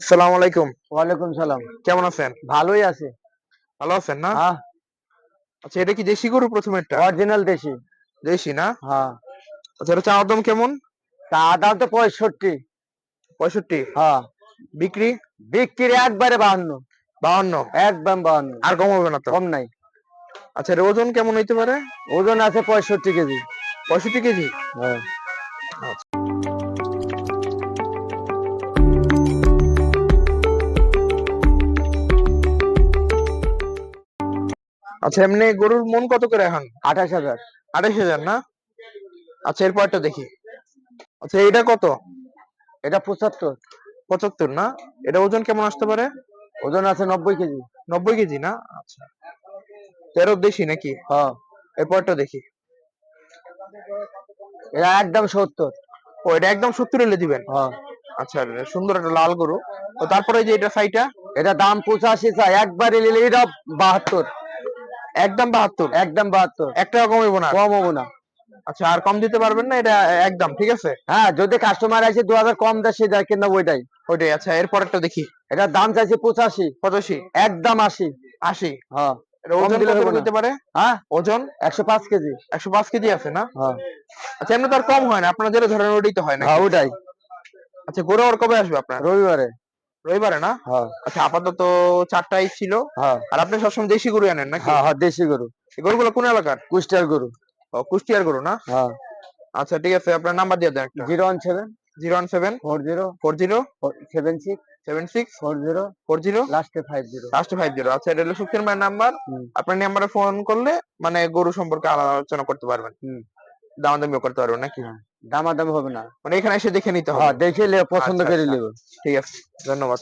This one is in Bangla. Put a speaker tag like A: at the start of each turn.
A: সালাম আলাইকুম।
B: ওয়ালাইকুম সালাম।
A: কেমন আছেন?
B: ভালোই আছে।
A: ভালো আছেন না?
B: হ্যাঁ।
A: আচ্ছা এটা কি দেশি গরু প্রথমেরটা?
B: অরিজিনাল দেশি।
A: দেশি না?
B: হ্যাঁ।
A: আচ্ছা এটা চাওয়ার দাম কেমন?
B: তা দাম তো পঁয়ষট্টি।
A: পঁয়ষট্টি?
B: হ্যাঁ।
A: বিক্রি?
B: বিক্রি একবারে বাহান্ন।
A: বাহান্ন?
B: একদম বাহান্ন।
A: আর কম হবে না তো?
B: কম নাই।
A: আচ্ছা ওজন কেমন হইতে পারে?
B: ওজন আছে পঁয়ষট্টি কেজি।
A: পঁয়ষট্টি কেজি?
B: হ্যাঁ।
A: আচ্ছা এমনি গরুর মন কত করে এখন?
B: আঠাশ হাজার।
A: আঠাশ হাজার না? আচ্ছা এরপরটা দেখি। আচ্ছা এটা কত?
B: এটা পঁচাত্তর।
A: পঁচাত্তর না? এটা ওজন কেমন আসতে পারে?
B: ওজন আছে নব্বই কেজি।
A: নব্বই কেজি না? আচ্ছা। তেরো দেশি নাকি?
B: হ্যাঁ।
A: এরপরটা দেখি।
B: এটা একদম সত্তর।
A: ও এটা একদম সত্তর এলে দিবেন?
B: হ্যাঁ।
A: আচ্ছা সুন্দর একটা লাল গরু। তো তারপরে যে এটা সাইটা?
B: এটা দাম পঁচাশি চাই। একবারে নিলে এটা বাহাত্তর।
A: একদম বাহাত্তর
B: একদম বাহাত্তর।
A: এক টাকা কমাইব না।
B: কম হব না।
A: আচ্ছা আর কম দিতে পারবেন না? এটা একদম ঠিক আছে?
B: হ্যাঁ যদি কাস্টমার আসে দু হাজার কম দেয় সে যায় কিনা ওইটাই।
A: ওইটাই আচ্ছা এরপরেরটা দেখি।
B: এটার দাম চাইছে পঁচাশি।
A: পঁচাশি?
B: একদম আশি।
A: আশি?
B: হ্যাঁ।
A: ওজন পারে?
B: হ্যাঁ?
A: ওজন?
B: একশো পাঁচ কেজি।
A: একশো পাঁচ কেজি আছে না?
B: হ্যাঁ।
A: আচ্ছা এমনি তো আর কম হয় না। আপনার যেটা ধরেন ওটাই তো হয় না।
B: হ্যাঁ ওটাই।
A: আচ্ছা গরু আর কবে আসবে আপনার?
B: রবিবারে।
A: রবিবারে না?
B: হ্যাঁ।
A: আচ্ছা আপাতত চারটাই ছিল।
B: হ্যাঁ।
A: আর আপনি সবসময় দেশি গরু আনেন নাকি?
B: হ্যাঁ দেশি গরু।
A: গরুগুলো কোন এলাকার?
B: কুষ্টিয়ার গরু।
A: ও, কুষ্টিয়ার গরু না?
B: হ্যাঁ।
A: আচ্ছা ঠিক আছে আপনার নাম্বার দিয়ে দেন
B: zero one seven.
A: Zero one seven.
B: Four zero.
A: Four zero.
B: Seven six.
A: Seven six.
B: Four zero.
A: Four zero.
B: লাস্টে five zero.
A: Last five zero. আচ্ছা এটা হলো সুখের মায়ের নাম্বার। আপনার নাম্বারে ফোন করলে মানে গরু সম্পর্কে আলোচনা করতে পারবেন।
B: হুম।
A: দামাদামিও করতে পারবেন নাকি?
B: দামাদামি হবে না।
A: মানে এখানে এসে দেখে নিতে
B: হ্যাঁ
A: হবে।
B: দেখে পছন্দ
A: আচ্ছা,
B: করে
A: আচ্ছা।
B: নেব।
A: ঠিক আছে ধন্যবাদ।